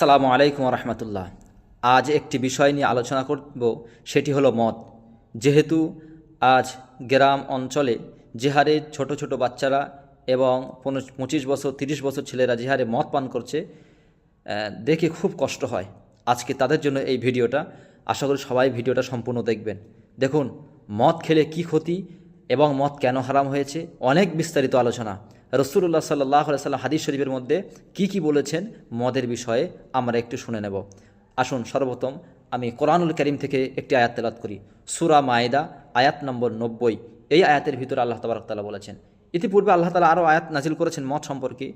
আসসালামু আলাইকুম রহমতুল্লাহ আজ একটি বিষয় নিয়ে আলোচনা করব, সেটি হলো মদ। যেহেতু আজ গ্রাম অঞ্চলে যে হারে ছোট ছোট বাচ্চারা এবং পঁচিশ বছর, তিরিশ বছর ছেলেরা যে হারে মদ পান করছে দেখে খুব কষ্ট হয়। আজকে তাদের জন্য এই ভিডিওটা। আশা করি সবাই ভিডিওটা সম্পূর্ণ দেখবেন। দেখুন, মদ খেলে কি ক্ষতি এবং মদ কেন হারাম হয়েছে? অনেক বিস্তারিত আলোচনা। রসুল্লাহ সাল্লাহ সাল্লাম হাদিস শরীফের মধ্যে কি কি বলেছেন মদের বিষয়ে আমরা একটু শুনে নেব। আসুন, সর্বপ্রথম আমি কোরআনুল করিম থেকে একটি আয়াত তেলাত করি। সুরা মায়েদা, আয়াত নম্বর নব্বই। এই আয়াতের ভিতরে আল্লাহ তবরক তালা বলেছেন। ইতিপূর্বে আল্লাহ তালা আরও আয়াত নাজিল করেছেন মদ সম্পর্কে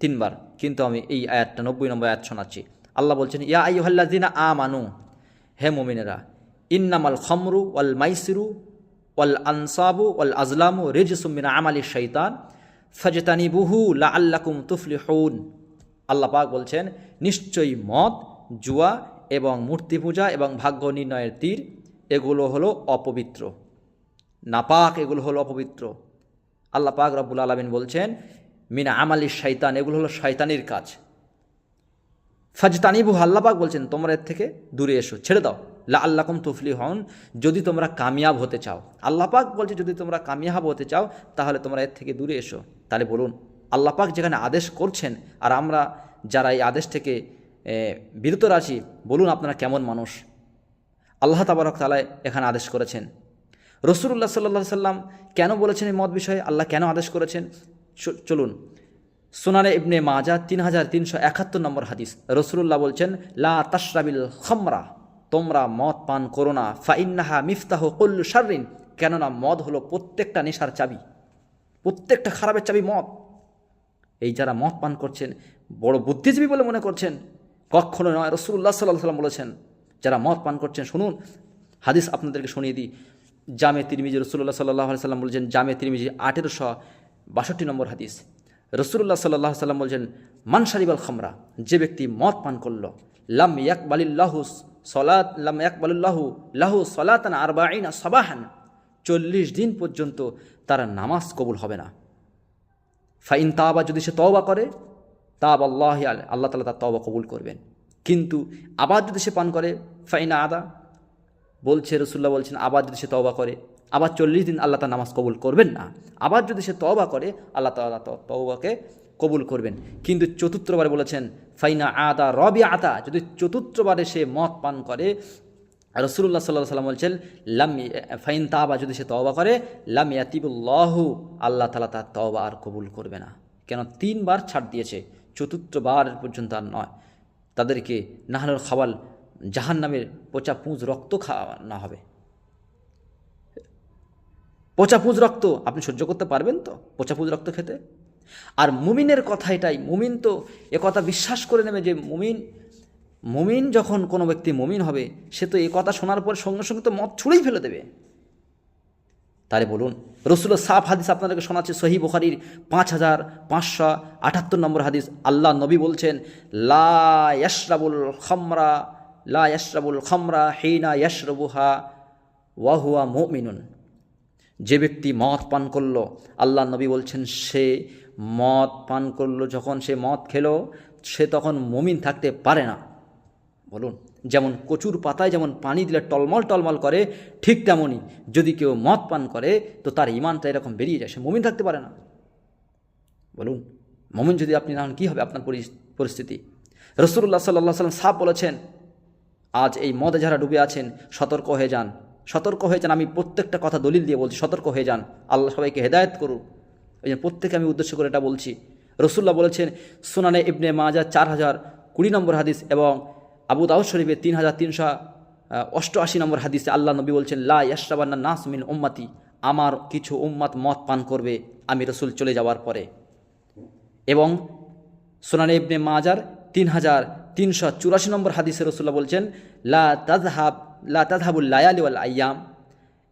তিনবার। কিন্তু আমি এই আয়াতটা, নব্বই নম্বর আয়াত শোনাচ্ছি। আল্লাহ বলছেন, ইয়া আইহল্লাদিনা আ মানু হে মোমিনেরা, ইন্নামাল খমরু ওয়াল মাইসিরু ওয়াল আনসাবু ওয়াল আজলামু রেজসুমিনা আমালি শৈতান ফজতানি বুহু লা আল্লাকুম তুফলি হউন আল্লাহ পাক বলছেন, নিশ্চয়ই মদ, জুয়া এবং মূর্তি পূজা এবং ভাগ্য নির্ণয়ের তীর, এগুলো হলো অপবিত্র। নাপাক এগুলো হলো অপবিত্র। আল্লাহ পাক রব্বুল আলমিন বলছেন, মিনা আমালি শৈতান এগুলো হলো শয়তানির কাজ। ফাজতানিবু আল্লাপাক বলছেন, তোমরা এর থেকে দূরে এসো, ছেড়ে দাও। লা আল্লাকুম তুফলি হন যদি তোমরা কামিয়াব হতে চাও। আল্লাপাক বলছে, যদি তোমরা কামিয়াব হতে চাও, তাহলে তোমরা এর থেকে দূরে এসো। তাহলে বলুন আল্লাপাক যেখানে আদেশ করছেন, আর আমরা যারা এই আদেশ থেকে বিরত আছি, বলুন আপনারা কেমন মানুষ? আল্লাহ তাবারক তালায় এখানে আদেশ করেছেন। রসুল্লাহ সাল্লাহ সাল্লাম কেন বলেছেন এই মত বিষয়ে? আল্লাহ কেন আদেশ করেছেন? চলুন। সোনারে ইবনে মাজা তিন হাজার তিনশো একাত্তর নম্বর হাদিস। রসুল্লাহ বলছেন, লা তাশরাবিল খমরা। তোমরা মদ পান করো না। ফাইন্নাহা মিফতাহ কল্লু শারিন কেননা মদ হলো প্রত্যেকটা নেশার চাবি, প্রত্যেকটা খারাপের চাবি মদ। এই যারা মদ পান করছেন, বড় বুদ্ধিজীবী বলে মনে করছেন, কখনো নয় রসুল্লাহ সাল্লাহ সাল্লাম বলেছেন, যারা মদ পান করছেন, শুনুন, হাদিস আপনাদেরকে শুনিয়ে দিই। জামে তিরমিজি রসুল্লাহ সাল্লাহ সাল্লাম বলছেন, জামে তিরমিজি আঠেরোশো বাষট্টি নম্বর হাদিস। রসুল্লাহ সাল্লাহ সাল্লাম বলছেন মানসারিবাল খামরা, যে ব্যক্তি মদ পান করল লাম ইয়াকবালিল্লাহু সলাত, লাম ইয়াকবালিল্লাহু লাহু সলাতান আরবাইনা সবাহান। চল্লিশ দিন পর্যন্ত তার নামাজ কবুল হবে না। ফাইন তাবা, যদি সে তওবা করে তাব আল্লাহ আল্লাহ তালা তার তওবা কবুল করবেন। কিন্তু আবার যদি সে পান করে, ফাইনা আদা, বলছে রসুল্লাহ বলছেন, আবার যদি সে তওবা করে, আবার চল্লিশ দিন আল্লাহ তার নামাজ কবুল করবেন না। আবার যদি সে তওবা করে, আল্লাহ তালা তওবাকে কবুল করবেন। কিন্তু চতুর্থবার বলেছেন ফাইনা আদা রবি আতা যদি চতুর্থবারে সে মদ পান করে রসুল্লাহ সাল্লাহ সাল্লাম বলছেন, লাম ফাইন তাবা, যদি সে তওবা করে, লাম ইয়াতিবুল্লাহু, আল্লাহ তালা তার তওবা আর কবুল করবে না। কেন? তিনবার ছাড় দিয়েছে, চতুর্থবার পর্যন্ত আর নয়। তাদেরকে নাহানোর খাওয়াল জাহান নামের পচা পুঁজ রক্ত খাওয়া না হবে। পচা পুঁজ রক্ত, আপনি সহ্য করতে পারবেন তো? পচা পুঁজ রক্ত খেতে? আর মুমিনের কথা এটাই, মুমিন তো কথা বিশ্বাস করে নেবে যে মুমিন মুমিন যখন কোনো ব্যক্তি মুমিন হবে, সে তো এ কথা শোনার পর সঙ্গে সঙ্গে তো মদ ছুঁড়েই ফেলে দেবে। তাহলে বলুন রসুল্লাহ সাফ হাদিস আপনাদেরকে শোনাচ্ছে সহি বুখারির পাঁচ হাজার পাঁচশো আটাত্তর নম্বর হাদিস। আল্লাহ নবী বলছেন, লা ইয়াশরাবুল খমরা, লা ইয়াশরাবুল খমরা হেইনা ইয়াশরবুহা ওয়াহুয়া মুমিনুন। যে ব্যক্তি মদ পান করল, আল্লাহ নবী বলছেন, সে মদ পান করল, যখন সে মদ খেলো, সে তখন মমিন থাকতে পারে না। বলুন, যেমন কচুর পাতায় যেমন পানি দিলে টলমল টলমল করে, ঠিক তেমনই যদি কেউ মদ পান করে, তো তার ইমানটা এরকম বেরিয়ে যায়, সে মমিন থাকতে পারে না। বলুন, মমিন যদি আপনি না হন, কী হবে আপনার পরিস্থিতি? রসুল্লাহ সাল্লাহ সাল্লাম সাপ বলেছেন, আজ এই মদে যারা ডুবে আছেন, সতর্ক হয়ে যান। সতর্ক হয়ে যান। আমি প্রত্যেকটা কথা দলিল দিয়ে বলছি, সতর্ক হয়ে যান। আল্লাহ সবাইকে হেদায়ত করুন ওই জন্য প্রত্যেকে আমি উদ্দেশ্য করে এটা বলছি। রসুল্লাহ বলেছেন, সুনানে ইবনে মাজা চার হাজার কুড়ি নম্বর হাদিস এবং আবু দাউদ শরীফে তিন হাজার তিনশো অষ্টআশি নম্বর হাদিসে আল্লাহ নবী বলছেন, লা ইয়াশরাবান্না নাস মিন উম্মাতি, আমার কিছু উম্মাত মত পান করবে আমি রসুল চলে যাওয়ার পরে। এবং সোনানে ইবনে মাজার তিন হাজার তিনশো চুরাশি নম্বর হাদিসে রসুল্লাহ বলছেন, লা তাজহাব লা তাজহাবুল লায়ালি ওয়াল আয়াম।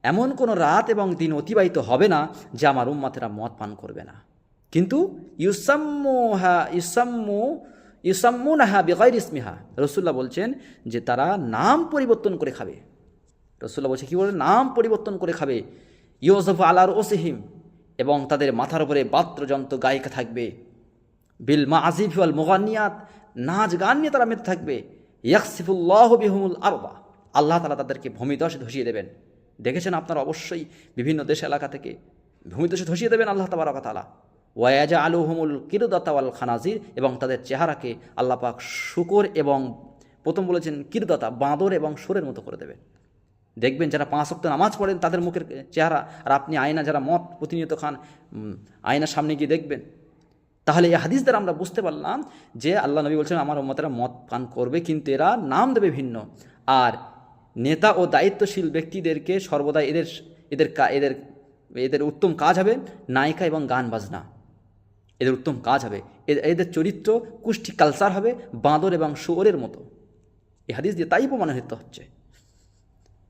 এমন কোনো রাত এবং দিন অতিবাহিত হবে না যে আমার উম্মাতেরা মদ পান করবে না। কিন্তু ইউসাম্মুহা ইউসাম্মু, ইউসাম্মুনাহা বেগাইর ইসমিহা রসুল্লাহ বলছেন যে তারা নাম পরিবর্তন করে খাবে। রসুল্লাহ বলছে কী বলে? নাম পরিবর্তন করে খাবে। ইউসফ আলার ওসিহিম এবং তাদের মাথার উপরে বাদ্যযন্ত্র গায়িকা থাকবে। বিল মা আজিফ আল মোগানিয়াত নাচ গান নিয়ে তারা মেতে থাকবে। ইয়াকসিফুল্লাহ বিহমুল আরবা আল্লাহ তালা তাদেরকে ভূমিদশে ধসিয়ে দেবেন। দেখেছেন আপনারা অবশ্যই বিভিন্ন দেশ এলাকা থেকে ভূমিদশে ধসিয়ে দেবেন আল্লাহ তাবারক তালা ওয়াজা আলু হুমুল কিরদাতাওয়াল খানাজির এবং তাদের চেহারাকে আল্লাহ পাক শুকর এবং প্রথম বলেছেন কিরদাতা, বাঁদর এবং সুরের মতো করে দেবেন। দেখবেন যারা পাঁচ অক্ট নামাজ পড়েন, তাদের মুখের চেহারা আর আপনি আয়না যারা মদ প্রতিনিয়ত খান আয়নার সামনে গিয়ে দেখবেন তাহলে এই হাদিস দ্বারা আমরা বুঝতে পারলাম যে আল্লাহ নবী বলছেন, আমার উম্মতেরা মদ পান করবে, কিন্তু এরা নাম দেবে ভিন্ন। আর নেতা ও দায়িত্বশীল ব্যক্তিদেরকে সর্বদা এদের এদের এদের এদের উত্তম কাজ হবে নায়িকা এবং গান বাজনা। এদের উত্তম কাজ হবে। এদের চরিত্র কুষ্টি কালচার হবে বাঁদর এবং শুয়োরের মতো। এই হাদিস দিয়ে তাই প্রমাণিত হচ্ছে।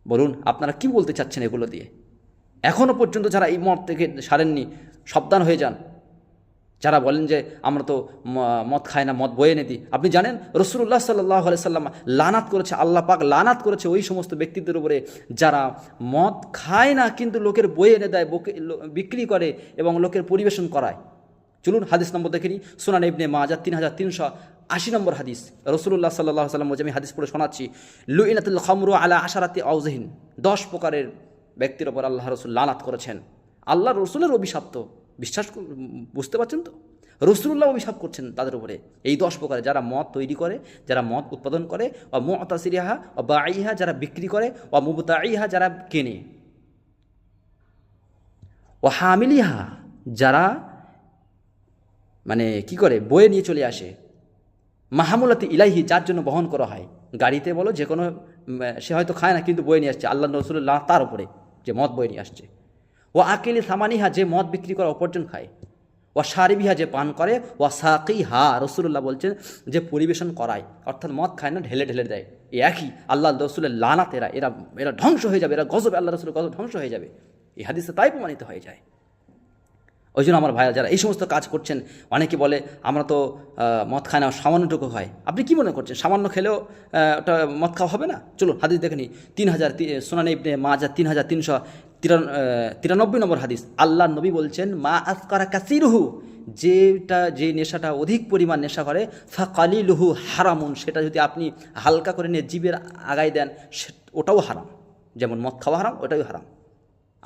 বলুন, আপনারা কি বলতে চাচ্ছেন এগুলো দিয়ে? এখনও পর্যন্ত যারা এই মত থেকে সারেননি, সাবধান হয়ে যান। যারা বলেন যে আমরা তো মদ খাই না, মদ বয়ে এনে দিই। আপনি জানেন রসুল্লাহ সাল্লাহ সাল্লাম লানাত করেছে, আল্লাহ পাক লানাত করেছে ওই সমস্ত ব্যক্তিদের উপরে যারা মদ খায় না, কিন্তু লোকের বয়ে এনে দেয়, বকে- বিক্রি করে এবং লোকের পরিবেশন করায়। চলুন হাদিস নম্বর দেখে নিই। সোনান ইবনে মাজা তিন হাজার তিনশো আশি নম্বর হাদিস। রসুল্লাহ সাল্লাহ সাল্লাম বলছে আমি হাদিস পড়ে শোনাচ্ছি লু ইনাতুল খমরু আলা আশারাতি আউজহিন দশ প্রকারের ব্যক্তির ওপর আল্লাহ রসুল লানাত করেছেন। আল্লাহ রসুলের অভিশাপ্ত বিশ্বাস বুঝতে পারছেন তো? রসুল্লাহ অভিশাপ করছেন তাদের উপরে। এই দশ প্রকারে যারা মদ তৈরি করে, যারা মদ উৎপাদন করে ও মতাসিরিহা ও বাঈহা যারা বিক্রি করে ও মুবতাইহা যারা কেনে। ও হামিলিহা যারা মানে কি করে? বয়ে নিয়ে চলে আসে। মাহামুলাতি ইলাহি যার জন্য বহন করা হয়। গাড়িতে বলো যে কোনো সে হয়তো খায় না, কিন্তু বয়ে নিয়ে আসছে। আল্লাহ রসুল্লাহ তার উপরে যে মদ বয়ে নিয়ে আসছে। ও আকিলি সামানিহা, যে মদ বিক্রি করে অপরজন খায়। ও সারিবিহা যে পান করে। ও সাকি হা রসুল্লাহ বলছেন, যে পরিবেশন করায়। অর্থাৎ মদ খায় না, ঢেলে ঢেলে দেয়। এ একই আল্লাহ রসুলের লানাত এরা এরা এরা ধ্বংস হয়ে যাবে। এরা গজব আল্লাহ রসুলের গজব ধ্বংস হয়ে যাবে। এই হাদিসে তাই প্রমাণিত হয়ে যায়। ওই জন্য আমার ভাইয়া যারা এই সমস্ত কাজ করছেন, অনেকে বলে, আমরা তো মদ খাই না সামান্যটুকু হয়। আপনি কি মনে করছেন? সামান্য খেলেও ওটা মদ খাওয়া হবে না? চলুন, হাদিস দেখে নি তিন হাজার সোনানি ইবনে মাজা তিন হাজার তিনশো তিরান- তিরানব্বই নম্বর হাদিস। আল্লাহ নবী বলছেন, মা আসকারা কাসিরুহু, যেটা, যে নেশাটা অধিক পরিমাণ নেশা করে ফা কালিলুহু হারামুন। সেটা যদি আপনি হালকা করে নিয়ে জীবের আগায় দেন ওটাও হারাম। যেমন মদ খাওয়া হারাম ওটাও হারাম।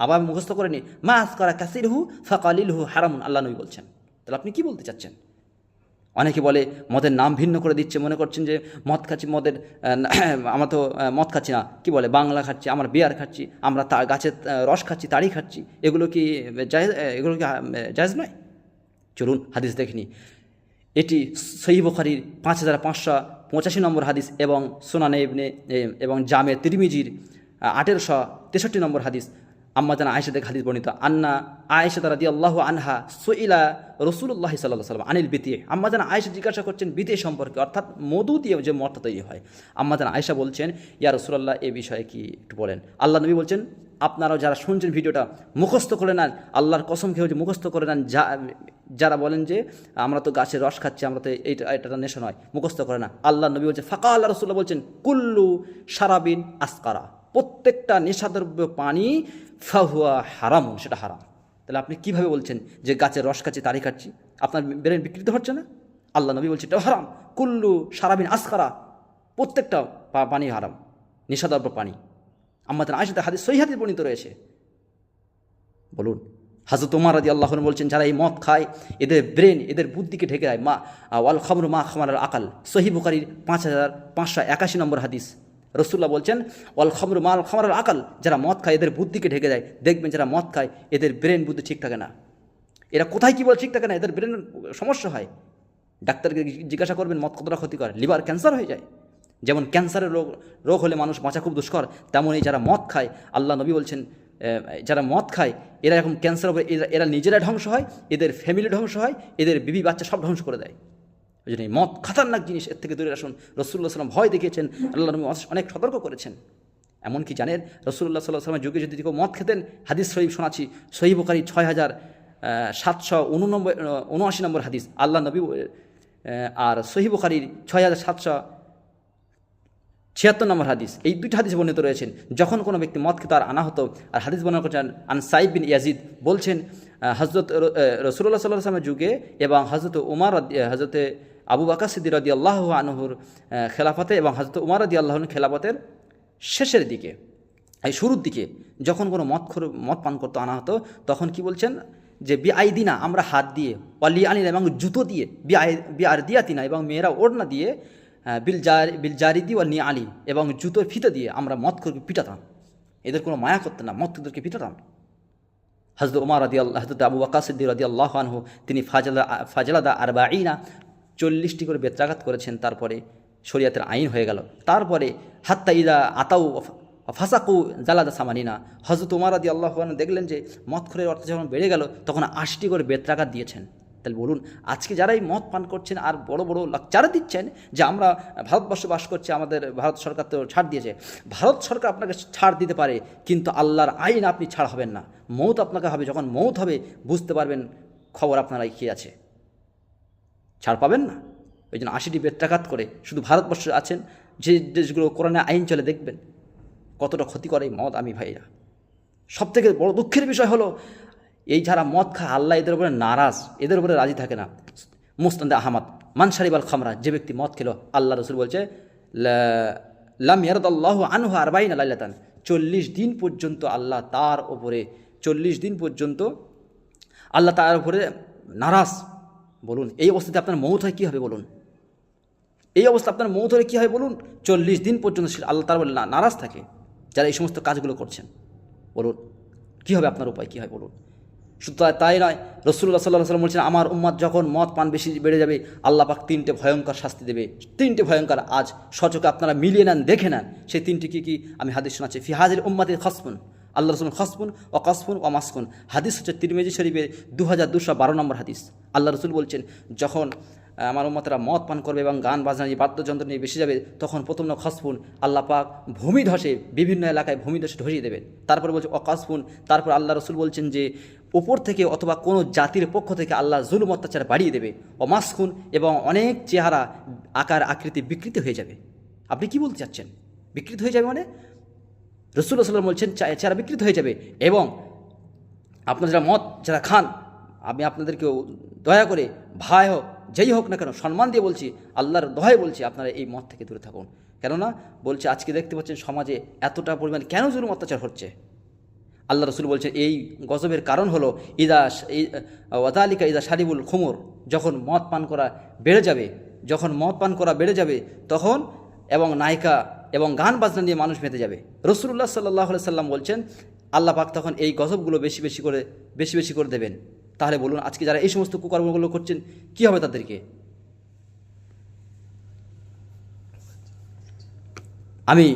আবার মুখস্থ করে নি মা আসকারা কাসির হু ফাকালিল হু হারামুন আল্লাহ নবী বলছেন। তাহলে আপনি কি বলতে চাচ্ছেন? অনেকে বলে, মদের নাম ভিন্ন করে দিচ্ছে মনে করছেন যে, মদ খাচ্ছি, মদের আমরা তো মদ খাচ্ছি না কি বলে, বাংলা খাচ্ছি, আমরা বিয়ার খাচ্ছি, আমরা তা, গাছের রস খাচ্ছি তাড়ি খাচ্ছি এগুলো কি জায়েজ এগুলো কি জায়েজ নয়? চলুন হাদিস দেখিনি এটি সহি বখারির পাঁচ হাজার পাঁচশো পঁচাশি নম্বর হাদিস এবং সোনানে ইবনে এবং জামে তিরমিজির আঠেরোশো তেষট্টি নম্বর হাদিস। আম্মাজান আয়েশা থেকে হাদিস বর্ণিত, আন্না আয়েশা তারা দিয়ে আল্লাহ আনহা সইলা রসুল্লাহ সাল্লাহ সাল্লাম আনিল বিতি আম্মাজান আয়েশা জিজ্ঞাসা করছেন বিতে সম্পর্কে? অর্থাৎ মধু দিয়ে যে মদটা তৈরি হয়। আম্মাজান আয়েশা বলছেন, ইয়া রসুল্লাহ এ বিষয়ে কি একটু বলেন? আল্লাহ নবী বলছেন, আপনারাও যারা শুনছেন ভিডিওটা, মুখস্থ করে নেন। আল্লাহর কসম খেয়ে যে মুখস্থ করে নেন, যা, যারা বলেন যে, আমরা তো গাছের রস খাচ্ছি, আমরা তো এইটা এটা নেশা নয়, মুখস্থ করে না। আল্লাহ নবী বলছে ফাঁকা আল্লাহ রসুল্লাহ বলছেন, কুল্লু সারাবিন আসকারা। প্রত্যেকটা নেশাদ্রব্য পানি ফাহুয়া হারাম, সেটা হারাম। তাহলে আপনি কীভাবে বলছেন যে গাছের রস খাচ্ছি তারি খাচ্ছি? আপনার ব্রেন বিকৃত হচ্ছে না? আল্লাহ নবী বলছে এটা হারাম। কুল্লু সারাবিন আসকারা, প্রত্যেকটা পানি হারাম, নেশাদ্রব্য পানি। আমাদের আয়সাতে হাদিস, সহি হাদিস বর্ণিত রয়েছে। বলুন, হাজরত তোমার রাজি আল্লাহ বলছেন, যারা এই মদ খায়, এদের ব্রেন, এদের বুদ্ধিকে ঢেকে দেয়। মা ওয়াল খামরু মা খামার আকাল। সহি বুকারির পাঁচ হাজার পাঁচশো একাশি নম্বর হাদিস। রসুল্লাহ বলছেন অল খামরু মাল খামার আকাল। যারা মদ খায়, এদের বুদ্ধিকে ঢেকে দেয়। দেখবেন যারা মদ খায়, এদের ব্রেন বুদ্ধি ঠিক থাকে না। এরা কোথায় কী বলে ঠিক থাকে না? এদের ব্রেন সমস্যা হয়। ডাক্তারকে জিজ্ঞাসা করবেন, মদ কতটা ক্ষতি করে? লিভার ক্যান্সার হয়ে যায়। যেমন ক্যান্সারের রোগ রোগ হলে মানুষ বাঁচা খুব দুষ্কর, তেমনই যারা মদ খায়, আল্লাহ নবী বলছেন যারা মদ খায়, এরা এরকম ক্যান্সার হবে এরা এরা নিজেরা ধ্বংস হয়, এদের ফ্যামিলি ধ্বংস হয়, এদের বিবি বাচ্চা সব ধ্বংস করে দেয়। ওই জন্য এই মদ খাতারনাক জিনিস এর থেকে দূরে আসুন রসুল্লাহ সাল্লাম ভয় দেখিয়েছেন আল্লাহ নবী অনেক সতর্ক করেছেন। এমনকি জানেন রসুল্লাহ সাল্লাহ সাল্লামের যুগে যদি কেউ মদ খেতেন, হাদিস শরীফ শোনাচ্ছি সহি বুখারি ছয় হাজার সাতশো উননব্বই উনআশি নম্বর হাদিস। আল্লাহ নবী আর সহি বুখারির ছয় হাজার সাতশো ছিয়াত্তর নম্বর হাদিস। এই দুইটা হাদিস বর্ণিত রয়েছেন, যখন কোনো ব্যক্তি মদ খেতে আর আনা হতো, আর হাদিস বর্ণনা করছেন আন সাইব বিন ইয়াজিদ, বলছেন হজরত রসুল্লাহ সাল্লাহ আসলামের যুগে এবং হজরত উমার হজরতে আবু বাকা সিদ্দি রদি আল্লাহ আনহুর খেলাফতে এবং হজরত উমার রদি আল্লাহর খেলাফতের শেষের দিকে, এই শুরুর দিকে যখন কোনো মদ খর, মদ পান করতে, আনা হতো, তখন কি বলছেন? যে বি আই দিনা আমরা হাত দিয়ে অলি আনিনা এবং জুতো দিয়ে আর দিয়াতিনা এবং মেয়েরা ওড়না দিয়ে বিল জার বিল জারিদি ও নি আলি এবং জুতোর ফিতে দিয়ে আমরা মদ করে পিটাতাম। এদের কোনো মায়া করতে না, মদ তোদেরকে পিটাতাম। হজরত উমার রাদি আল্লাহ হজরত আবু বাকাসিদ্দি রাদি আল্লাহ আনহু, তিনি ফাজলা, ফাজলাদা আর বা আইনা চল্লিশটি করে বেত্রাঘাত করেছেন, তারপরে শরিয়াতের আইন হয়ে গেল। তারপরে হাত্তা ইদা আতাউ ফাসাকু জালাদা সামানিনা। হজরত উমার রাদি আল্লাহ দেখলেন যে মদখরের অর্থ যখন বেড়ে গেল, তখন আশটি করে বেত্রাঘাত দিয়েছেন। তাহলে বলুন, আজকে যারাই মদ পান করছেন আর বড় বড় লাকচারে দিচ্ছেন যে আমরা ভারতবর্ষ বাস করছি, আমাদের ভারত সরকার তো ছাড় দিয়েছে, ভারত সরকার আপনাকে ছাড় দিতে পারে, কিন্তু আল্লাহর আইন আপনি ছাড় হবেন না। মৌত আপনাকে হবে, যখন মৌত হবে, বুঝতে পারবেন খবর আপনারা কী আছে। ছাড় পাবেন না। ওই জন্য আশিটি বেত্রাঘাত করে শুধু ভারতবর্ষে আছেন, যে দেশগুলো কোরআনে আইন চলে দেখবেন, কতটা ক্ষতি করে এই মদ আমি ভাইরা। সব থেকে বড় দুঃখের বিষয় হলো, এই যারা মদ খায়, আল্লাহ এদের উপরে নারাজ, এদের উপরে রাজি থাকে না। মুস্তান্দে আহমদ মানসারিব আল খামরা, যে ব্যক্তি মদ খেলো, আল্লাহ রসুল বলছে লাম ইয়ারদাল্লাহু আনহু আরবাইন আল্লাহতান চল্লিশ দিন পর্যন্ত আল্লাহ তার ওপরে চল্লিশ দিন পর্যন্ত আল্লাহ তার উপরে নারাজ। বলুন, এই অবস্থাতে আপনার মৌত হয় কী হবে বলুন? এই অবস্থা আপনার মৌত হলে কী হয় বলুন? চল্লিশ দিন পর্যন্ত আল্লাহ তার না- নারাজ থাকে যারা এই সমস্ত কাজগুলো করছেন। বলুন, কী হবে আপনার উপায়? কী হয় বলুন? শুধু তাই- তাই নয় রসুল্লাহ সাল্লাহ সাল্লাম বলছেন, আমার উম্মাদ যখন মদ পান বেশি বেড়ে যাবে, আল্লাহ পাক তিনটে ভয়ঙ্কর শাস্তি দেবে। তিনটে ভয়ঙ্কর, আজ সচকে আপনারা মিলিয়ে নেন, দেখে নেন। সেই তিনটি কি কি? আমি হাদিস শোনাচ্ছি ফিহাজের উম্মাদের খসমুন আল্লাহ রসুল খসমুন ও কসমুন ও মাসকুন। হাদিস হচ্ছে তিরমেজি শরীফের দু হাজার দুশো বারো নম্বর হাদিস। আল্লাহ রসুল বলছেন, যখন আমার উম্মতেরা মদ পান করবে এবং গান বাজনা নিয়ে বাদ্যযন্ত্র নিয়ে বেশি যাবে, তখন প্রথম না খসফুন। আল্লাহ পাক ভূমি ধসে বিভিন্ন এলাকায় ভূমি ধসে ধসিয়ে দেবেন। তারপর বলছে অকাসফুন তারপর আল্লাহ রসুল বলছেন যে ওপর থেকে অথবা কোনো জাতির পক্ষ থেকে আল্লাহ জুলুম অত্যাচার বাড়িয়ে দেবে। অমাসখুন এবং অনেক চেহারা, আকার, আকৃতি বিকৃত হয়ে যাবে। আপনি কি বলতে চাচ্ছেন? বিকৃত হয়ে যাবে মানে? রসুল্লাহ সাল্লাম বলছেন চেহারা বিকৃত হয়ে যাবে এবং আপনারা যারা মদ, যারা খান, আমি আপনাদেরকেও দয়া করে, ভাই হোক, যেই হোক না কেন, সম্মান দিয়ে বলছি, আল্লাহর দহাই বলছি, আপনারা এই মদ থেকে দূরে থাকুন। কেননা, বলছে, আজকে দেখতে পাচ্ছেন সমাজে এতটা পরিমাণ কেন জুলুম অত্যাচার হচ্ছে? আল্লাহ রসুল বলছেন, এই গজবের কারণ হলো, ইদা ওয়াদালিকা ইদা সারিবুল খুমর, যখন মদ পান করা বেড়ে যাবে, যখন মদ পান করা বেড়ে যাবে, তখন এবং নায়িকা এবং গান বাজনা নিয়ে মানুষ মেতে যাবে। রসুল্লাহ সাল্লাহ সাল্লাম বলছেন, আল্লাহ পাক তখন এই গজবগুলো বেশি বেশি করে, বেশি বেশি করে দেবেন। তাহলে বলুন, আজকে যারা এই সমস্ত কুকর্মগুলো করছেন, কী হবে তাদেরকে? আমি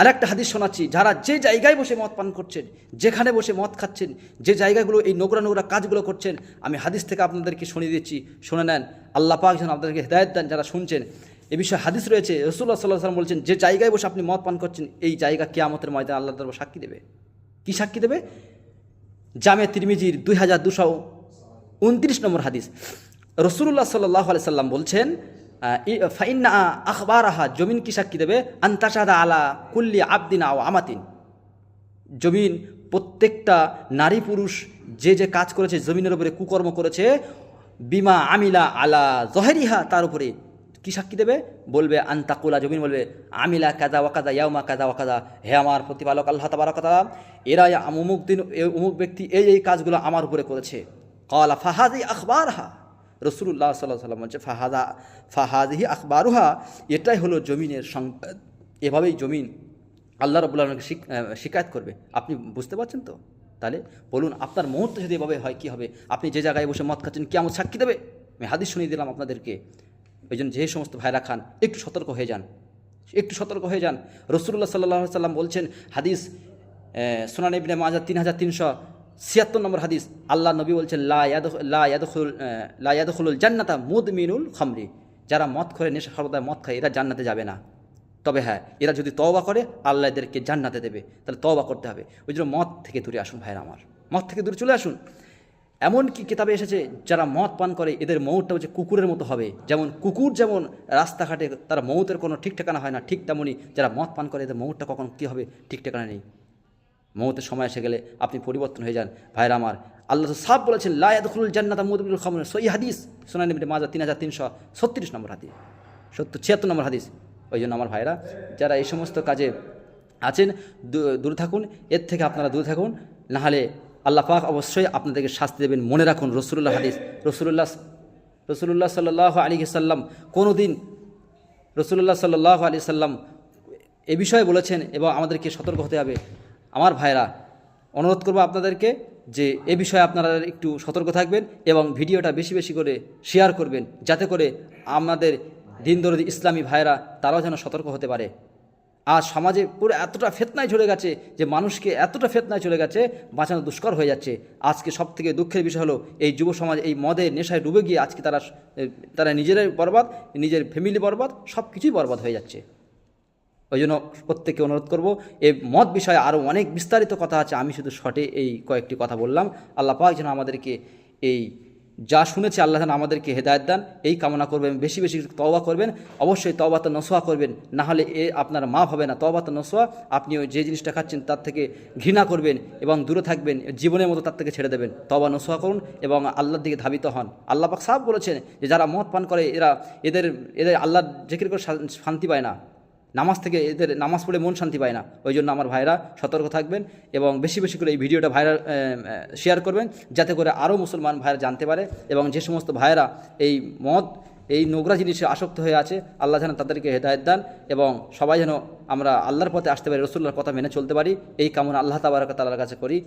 আরেকটা হাদিস শোনাচ্ছি, যারা যে জায়গায় বসে মদ পান করছেন, যেখানে বসে মদ খাচ্ছেন, যে জায়গাগুলো এই নোংরা নোংরা কাজগুলো করছেন, আমি হাদিস থেকে আপনাদেরকে শুনিয়ে দিচ্ছি, শুনে নেন, আল্লাহ পাক যেন আপনাদেরকে হেদায়ত দেন, যারা শুনছেন এ বিষয়ে হাদিস রয়েছে রসুল্লাহ সাল্লাহ সাল্লাম বলছেন, যে জায়গায় বসে আপনি মদ পান করছেন, এই জায়গা কেয়ামতের ময়দান আল্লাহ দরবার সাক্ষী দেবে। কি সাক্ষী দেবে? জামে তিরমিজির দুই হাজার দুশো উনত্রিশ নম্বর হাদিস। রসুল্লাহ সাল্লাহ আলি সাল্লাম বলছেন ফাইন্না আখবার আহা জমিন কি সাক্ষী দেবে? আন্তাসাদা আলা কুল্লি আবদিন আও আমাতিন। জমিন, প্রত্যেকটা নারী পুরুষ যে যে কাজ করেছে, জমিনের উপরে কুকর্ম করেছে, বিমা আমিলা আলা জহেরিহা, তার উপরে কি সাক্ষী দেবে? বলবে, আন্তাকুলা, জমিন বলবে, আমিলা কাদা ওয়াকাদা ইয়াউমা কাদা ওয়াকাদা হে আমার প্রতিপালক আল্লাহ তাবারকাদা এরা অমুক দিন অমুক ব্যক্তি এই এই কাজগুলো আমার উপরে করেছে। কলা ফাহাদি আখবারহা। রসুল্লাহ সাল্লাহ সাল্লাম বলছে ফাহাদা ফাহাদিহি আখবারুহা, এটাই হলো জমিনের সংবাদ এভাবেই জমিন আল্লাহ রবুল্লাহ শিকায়ত করবে। আপনি বুঝতে পারছেন তো? তাহলে বলুন, আপনার মুহূর্ত যদি এভাবে হয়, কী হবে? আপনি যে জায়গায় বসে মদ খাচ্ছেন কেমন সাক্ষী দেবে? আমি হাদিস শুনিয়ে দিলাম আপনাদেরকে। ওই জন্য যে সমস্ত ভাইরা খান, একটু সতর্ক হয়ে যান। একটু সতর্ক হয়ে যান। রসুল্লাহ সাল্লাহ সাল্লাম বলছেন, হাদিস সোনান ইবনে মাজা তিন হাজার তিনশো ছিয়াত্তর নম্বর হাদিস। আল্লাহ নবী বলছেন, লা ইয়াদখ- লা ইয়াদখুল লা ইয়াদখুলুল জান্নাতা মুদ মিনুল খামরি। যারা মদ করে নেশা সর্বদা মদ খায়, এরা জান্নাতে যাবে না। তবে হ্যাঁ এরা যদি তওবা করে, আল্লাহ এদেরকে জান্নাতে দেবে। তাহলে তওবা করতে হবে। ওই জন্য মদ থেকে দূরে আসুন ভাইরা আমার। মদ থেকে দূরে চলে আসুন। এমন কি কিতাবে এসেছে, যারা মদ পান করে, এদের মৌতটা হচ্ছে কুকুরের মতো হবে। যেমন কুকুর যেমন রাস্তাঘাটে তার মৌতের কোনো ঠিক ঠিকানা হয় না, ঠিক তেমনই যারা মদ পান করে, এদের মৌতটা কখন কী হবে? ঠিক ঠিকানা নেই। মৌতের সময় এসে গেলে আপনি পরিবর্তন হয়ে যান। ভাইরা আমার, আল্লাহ সাফ বলেছেন লায়াদুল জান্নাত মুদবিল খামর। সই হাদিস, সোনানি মাজা তিন হাজার তিনশো ছত্রিশ নম্বর হাদিস, সত্তর ছিয়াত্তর নম্বর হাদিস। ওই জন্য আমার ভাইরা, যারা এই সমস্ত কাজে আছেন দূরে থাকুন, এর থেকে আপনারা দূরে থাকুন, নাহলে আল্লাহ পাক অবশ্যই আপনাদেরকে শাস্তি দেবেন। মনে রাখুন রসুল্লাহ হাদিস রসুল্লাহ রসুল্লাহ সাল্লাহ আলী সাল্লাম কোনো দিন রসুল্লাহ সাল্লাহ আলি সাল্লাম এ বিষয়ে বলেছেন এবং আমাদেরকে সতর্ক হতে হবে। আমার ভাইরা, অনুরোধ করব আপনাদেরকে যে এ বিষয়ে আপনারা একটু সতর্ক থাকবেন এবং ভিডিওটা বেশি বেশি করে শেয়ার করবেন, যাতে করে আমাদের দিন দরদি ইসলামী ভাইরা তারাও যেন সতর্ক হতে পারে। আজ সমাজে পুরো এতটা ফেতনায় চলে গেছে যে মানুষকে এতটা ফেতনায় চলে গেছে, বাঁচানো দুষ্কর হয়ে যাচ্ছে। আজকে সব থেকে দুঃখের বিষয় হলো, এই যুব সমাজ এই মদের নেশায় ডুবে গিয়ে আজকে তারা তারা নিজেরাই বরবাদ, নিজের ফ্যামিলি বরবাদ সব কিছুই বরবাদ হয়ে যাচ্ছে। ওই জন্য প্রত্যেককে অনুরোধ করব এই মত বিষয়ে আরও অনেক বিস্তারিত কথা আছে, আমি শুধু শটে এই কয়েকটি কথা বললাম। আল্লাহ পাক যেন আমাদেরকে এই যা শুনেছে আল্লাহ যেন আমাদেরকে হেদায়ত দান, এই কামনা করবেন, বেশি বেশি তওবা করবেন, অবশ্যই তওবা তো নসোয়া করবেন, না হলে এ আপনার মাফ হবে না, তওবা তো নসোয়া আপনি ওই যে জিনিসটা খাচ্ছেন তার থেকে ঘৃণা করবেন এবং দূরে থাকবেন, জীবনের মতো তার থেকে ছেড়ে দেবেন তবা নসোয়া করুন এবং আল্লাহর দিকে ধাবিত হন। আল্লাহ পাক সাহেব বলেছেন যে যারা মদ পান করে, এরা এদের এদের আল্লাহর জেকির করে শান্তি পায় না। নামাজ থেকে এদের নামাজ পড়ে মন শান্তি পায় না। ওই জন্য আমার ভাইরা সতর্ক থাকবেন এবং বেশি বেশি করে এই ভিডিওটা ভাইরাল শেয়ার করবেন, যাতে করে আরও মুসলমান ভাইরা জানতে পারে এবং যে সমস্ত ভাইরা এই মদ, এই নোংরা জিনিসে আসক্ত হয়ে আছে, আল্লাহ যেন তাদেরকে হেদায়ত দান এবং সবাই যেন আমরা আল্লাহর পথে আসতে পারি, রসুল্লাহর কথা মেনে চলতে পারি, এই কামনা আল্লাহ তাবারক তালার কাছে করি।